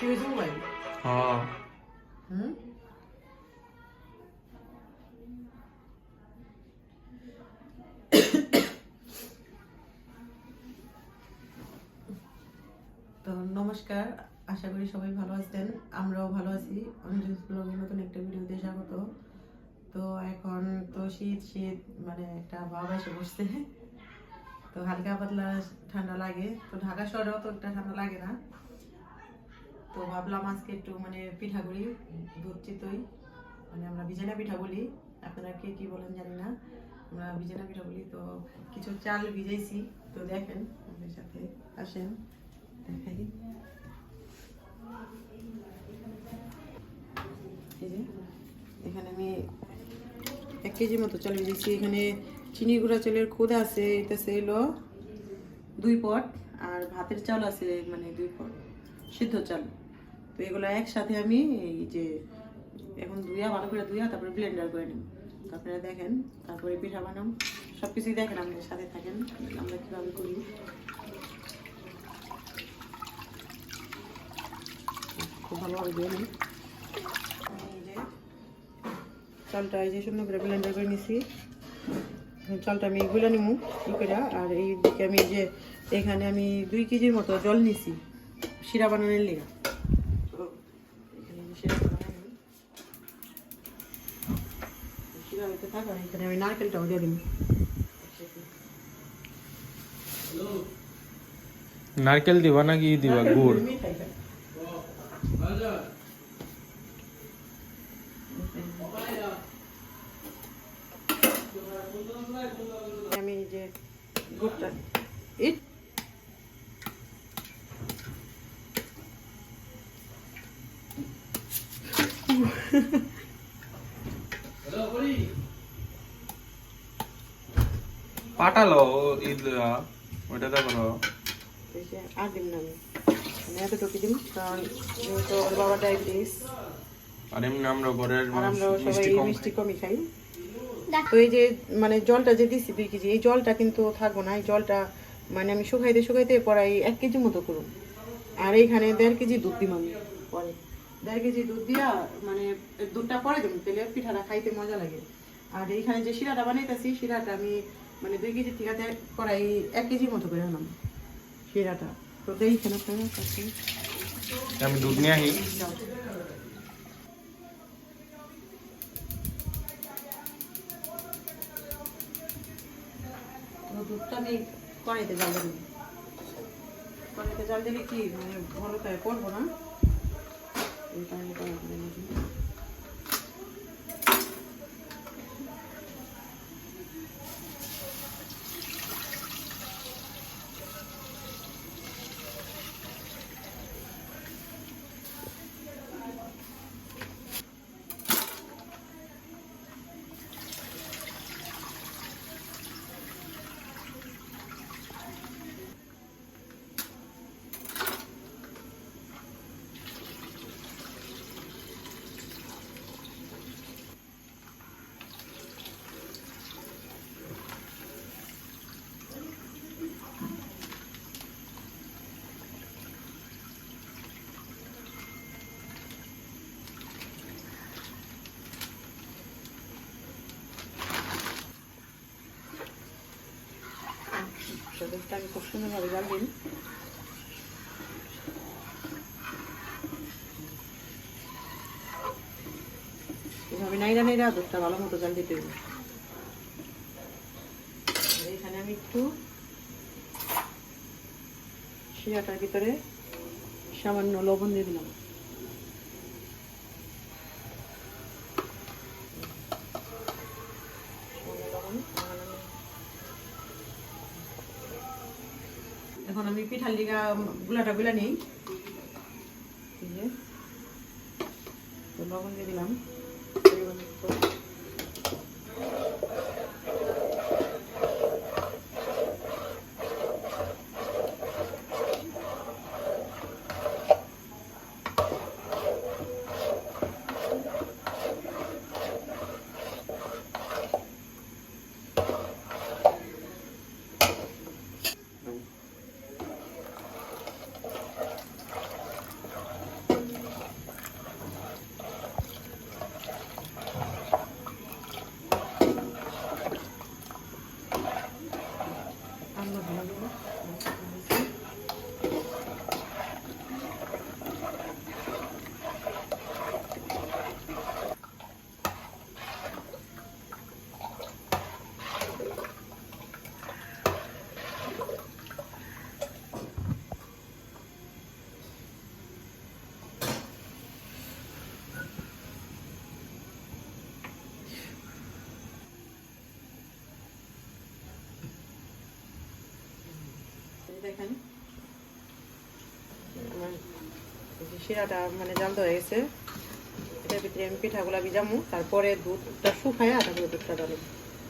Dung vậy. হ্যাঁ Hử? তো নমস্কার আশা করি সবাই ভালো আছেন। আমরাও ভালো আছি। অঞ্জুস ব্লগের নতুন একটা ভিডিওতে স্বাগত। তো এখন তো শীত শীত মানে একটা ভাব এসে বসছে তো হালকা পাতলা ঠান্ডা লাগে। তো ঢাকা শহরেও তো একটা ঠান্ডা লাগে না। তো ভাবলাম আজকে একটু মানে পিঠা করি দুধ চিতই মানে আমরা বিজানা পিঠা বলি আপনারা কে কি বলেন জানি না, আমরা বিজানা পিঠা বলি তো কিছু চাল ভিজাইছি। তো দেখেন আমাদের সাথে আসেন, দেখাই। এখানে আমি এক কেজি মতো চাল ভিজেছি এখানে চিনি গুঁড়া চালের খুদ আছে, এটা এলো দুই পট, আর ভাতের চাল আছে মানে দুই পট, সিদ্ধ চাল। তো এগুলো একসাথে আমি এই যে এখন ধুইয়া ভালো করে ধুইয়া তারপরে ব্লেন্ডার করে নিই আপনারা দেখেন, তারপরে পিঠা বানাম। সব কিছুই দেখেন আমাদের সাথে থাকেন, আমরা কীভাবে করি। খুব ভালোভাবে চালটা এই যে সুন্দর করে ব্লেন্ডার করে নিছি। চালটা আমি গুলে নিমু করে, আর এই দিকে আমি যে এখানে আমি দুই কেজির মতো জল নিছি, শিরা বানানোর লেগে তো এখানে আমি শিরা বানাবো। শিরা হইতে থাক আর এখানে আমি নারকেলটাও দিয়ে দিই নারকেল দিবা নাকি দিবা গুড় মিঠাই খাই। আমি এই যে গুড়টা এই পাঠালো ঈদ ওটা তো করো। আর দিন না আমি। মানে এতটুকু দিন কারণ যেহেতু ওর বাবা ডায়াবেটিস। আর এমনি আমরা ঘরের মিষ্টি কম মিষ্টি কমই খাই। তো এই যে মানে জলটা যে দিছি দুই কেজি এই জলটা কিন্তু থাকব না এই জলটা মানে আমি শুকাইতে শুকাইতে পরে এই এক কেজি মতো করুন আর এইখানে দেড় কেজি দুধ দিম আমি পরে। দেড় কেজি দুধ দিয়া মানে দুধটা পরে দেবো তাহলে পিঠাটা খাইতে মজা লাগে। আর এইখানে যে শিরাটা বানাইতেছি শিরাটা আমি মানে দুই কেজি থেকে করাই এক কেজির মতো করে আনলাম। শিরাটা তো আপনারা কাছে আমি দুধ নিয়ে আহি দুধটা আমি কড়াইতে জাল দেবো কড়াইতে জাল দিলে কি মানে ভালো করে করব না? এই কারণে দুধটা আমি খুব সুন্দরভাবে জাল দিন এভাবে নাইরা নাইরা দুধটা ভালো মতো জাল দিতে হবে। এখানে আমি একটু শিরাটার ভিতরে সামান্য লবণ দিয়ে দিলাম। এখন আমি পিঠার লিগা গুলাটা গুলা নিই। লবণ দিয়ে দিলাম। Anladım. শিরাটা মানে জাল হয়ে গেছে। এটার ভিতরে আমি পিঠাগুলা ভিজামু তারপরে দুধটা শুকায় তারপরে দুধটা ডালি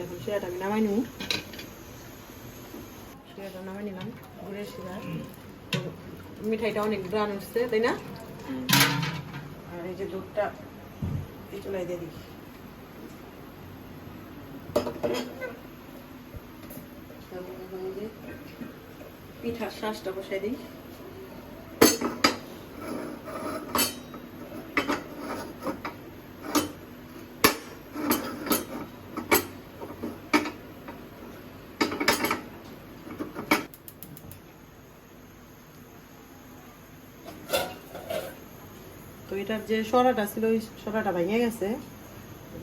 এখন শিরাটা আমি নামাই নিব। শিরাটা নামাই নিলাম, গুড়ের শিরা। মিঠাইটা অনেক ব্রান উঠছে, তাই না? আর এই যে দুধটা চুলাই দিয়ে দিই পিঠার শ্বাসটা বসাই দিই। তো এটার যে সরাটা ছিল ওই সরাটা ভেঙে গেছে।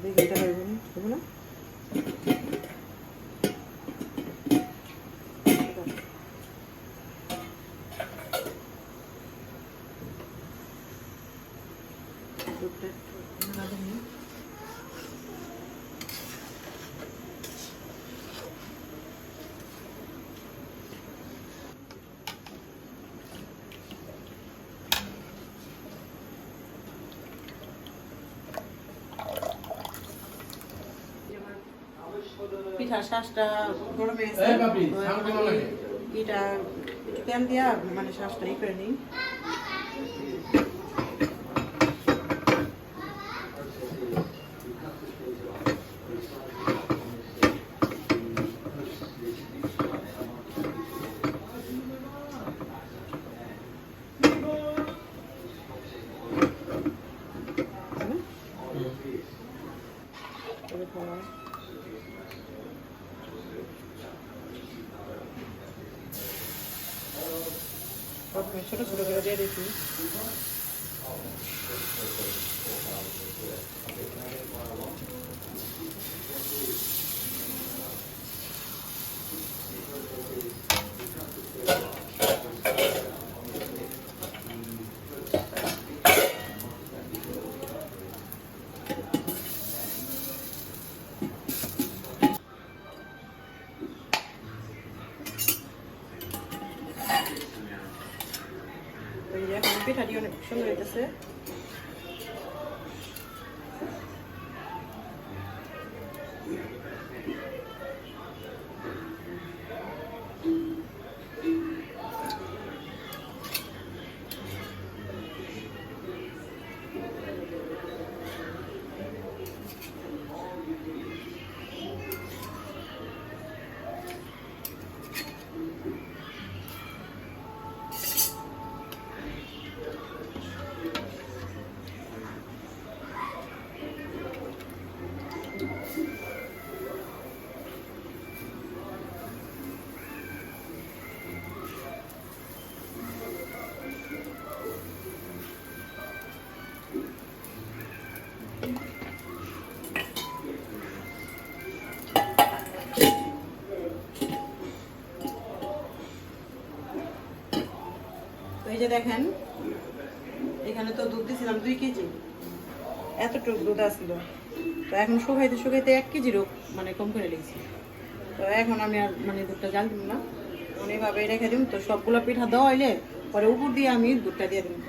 দেখি এটা হইব না হইব না দুধটা একটু নাড়া দিই। পিঠার শ্বাসটা এটা? পিঠা তেল দিয়া মানে শ্বাসটা ই করে নিই হুম? এরকম প্রথমে ছোট ছোট করে দিয়ে দিচ্ছি তো এই যে এখন পিঠাটি অনেক সুন্দর হইতেছে। এই যে দেখেন, এখানে তো দুধ দিয়েছিলাম দুই কেজি। এতটুকু দুধ আসছিল তো এখন শুকাইতে শুকাইতে এক কেজিরও মানে কম করে লেগেছি তো এখন আমি আর মানে দুধটা জাল দিব না। মানে রেখে দিম। তো সবগুলো পিঠা দেওয়া হইলে পরে উপর দিয়ে আমি দুধটা দিয়ে দিই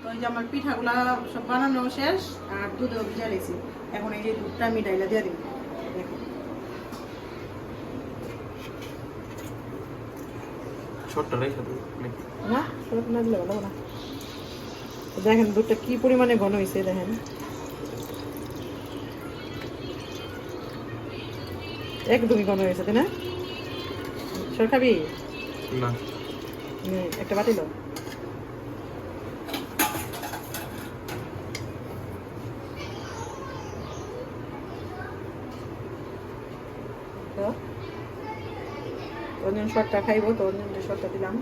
তো এই যে আমার পিঠাগুলা সব বানানো শেষ, আর দুধেও ভিজা লেগেছি এখন এই যে দুধটা আমি ডাইলা দিয়ে দিই দেখো ছোট্ট রেখে দেবো না সেরকম না দিলে ভালো না। দেখেন দুধটা কি পরিমাণে ঘন হয়েছে দেখেন। একদমই ঘন হয়েছে তাই না? সর খাবি? না। একটা বাটি শর্টটা খাইবো তো অন্য শর্টটা দিলাম।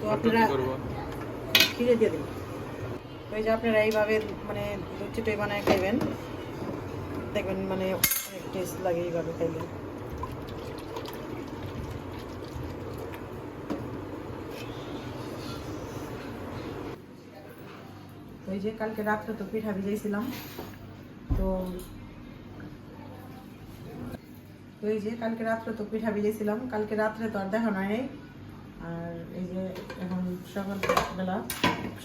তো আপনারা খিরে দিয়ে দিন। ওই যে আপনারা এইভাবে মানে দুধ চিটোই বানায় খাইবেন দেখবেন মানে টেস্ট লাগে এইভাবে খাইলে। ওই যে কালকে রাত্রে তো পিঠা ভিজাইছিলাম। তো তো এই যে কালকে রাত্রে তো পিঠা ভিজাইছিলাম। কালকে রাত্রে তো আর দেখা নাই। আর এই যে এখন সকাল বেলা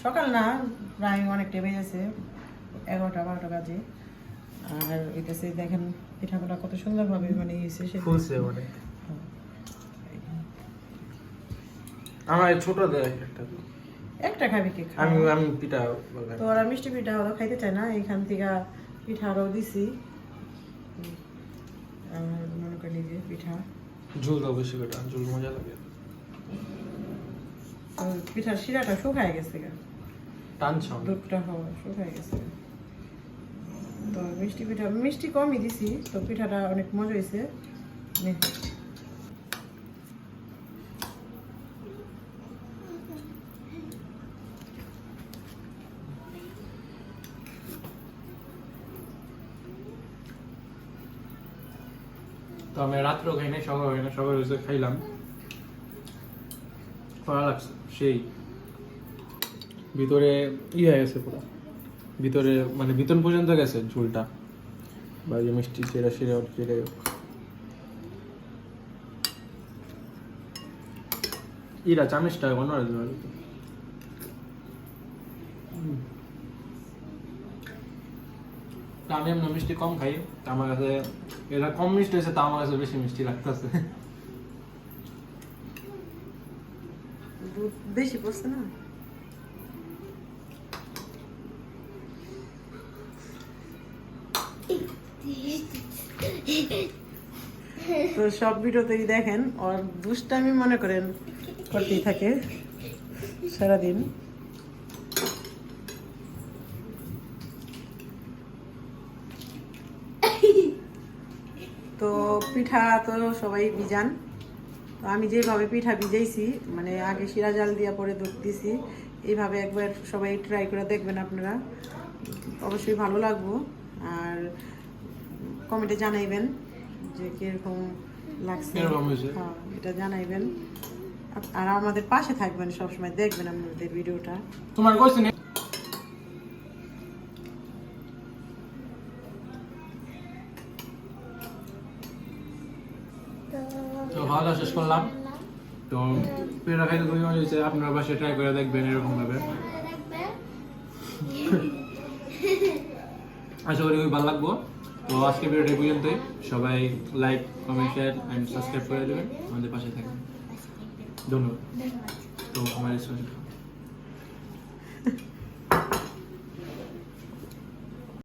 সকাল না প্রায় অনেক অনেকটা বেজেছে এগারোটা বারোটা বাজে। আর এটাছে দেখেন পিঠাগুলো কত সুন্দরভাবে মানে ইয়েছে সে ফুলছে অনেক। আমার ছোট দেয় একটা। একটা খাবি কে। আমি আমি পিঠা তো ওরা মিষ্টি পিঠা হলো খাইতে চায় না এখান থেকে পিঠা আরও দিছি। আর মনে করি যে পিঠা। ঝুল দাও বেশি করে ঝুল মজা লাগে। পিঠার শিরাটা শুকায় গেছে গা। টানছ দুধটা হওয়া শুকায় গেছে তো মিষ্টি পিঠা মিষ্টি কমই দিছি তো পিঠাটা অনেক মজা হয়েছে আমি রাত্রেও খাই নাই সকাল খাই না সকাল হয়েছে খাইলাম। ভালো লাগছে, সেই। ভিতরে ই হয়ে গেছে পুরো। ভিতরে মানে ভিতর পর্যন্ত গেছে ঝুলটা। বা মিষ্টি চেরা সেরে চেরে ইরা, চামিচটা অন্য রাখতে আমি এমনি মিষ্টি কম খাই। আমার কাছে এটা কম মিষ্টি হয়েছে, তা আমার কাছে বেশি মিষ্টি লাগতেছে। বেশি পড়ছে না? তো সব ভিডিওতেই দেখেন, ওর দুষ্টামি মনে করেন করতেই থাকে সারাদিন তো পিঠা তো সবাই ভিজান। তো আমি যেভাবে পিঠা ভিজাইছি মানে আগে শিরা জাল দিয়া পরে দুধ দিছি এইভাবে একবার সবাই ট্রাই করে দেখবেন আপনারা। অবশ্যই ভালো লাগবো। আর কমেন্টে জানাইবেন যে কীরকম লাগছে। হ্যাঁ এটা জানাইবেন। আর আমাদের পাশে থাকবেন সবসময় দেখবেন আমাদের ভিডিওটা। তোমার তো ভালো শেষ করলাম। তো পেড়া খাইতে খুবই মজা হয়েছে। আপনারা বাসায় ট্রাই করে দেখবেন এরকম ভাবে আশা করি খুবই ভালো লাগবো। তো আজকে ভিডিওটি পর্যন্তই। সবাই like comment share and subscribe করে দেবেন। আমাদের পাশে থাকবেন। ধন্যবাদ। তো আমার